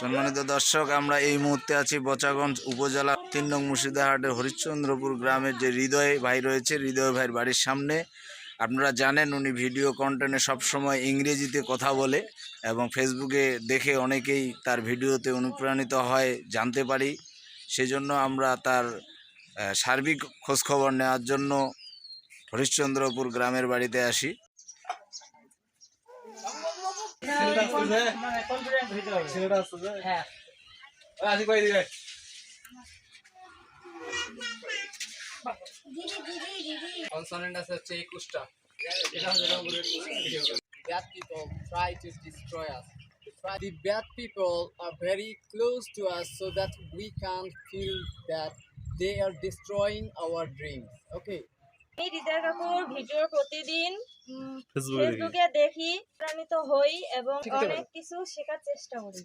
সম্মানিত দর্শক, আমরা এই মুহূর্তে আছি বচাগঞ্জ উপজেলা তিন নং মুর্শিদাহাটের হরিশ্চন্দ্রপুর গ্রামের যে হৃদয় ভাই রয়েছে, হৃদয় ভাইয়ের বাড়ির সামনে। আপনারা জানেন উনি ভিডিও কন্টেন্টে সবসময় ইংরেজিতে কথা বলে এবং ফেসবুকে দেখে অনেকেই তার ভিডিওতে অনুপ্রাণিত হয়, জানতে পারি। সেজন্য আমরা তার সার্বিক খোঁজখবর নেওয়ার জন্য হরিশ্চন্দ্রপুর গ্রামের বাড়িতে আসি। ছেলেটা আসছে যে হ্যাঁ আসি কই দিবে কনসোনেন্ট আছে হচ্ছে একুশটা এটা হচ্ছে এরকম করে bad people try to destroy us the bad people are very close to us so that we can feel that they are destroying our dreams okay আমি হৃদয় কাকুর ভিডিও প্রতিদিন উম, ফেসবুকে দেখি। প্রাণিত হই এবং অনেক কিছু শেখার চেষ্টা করি।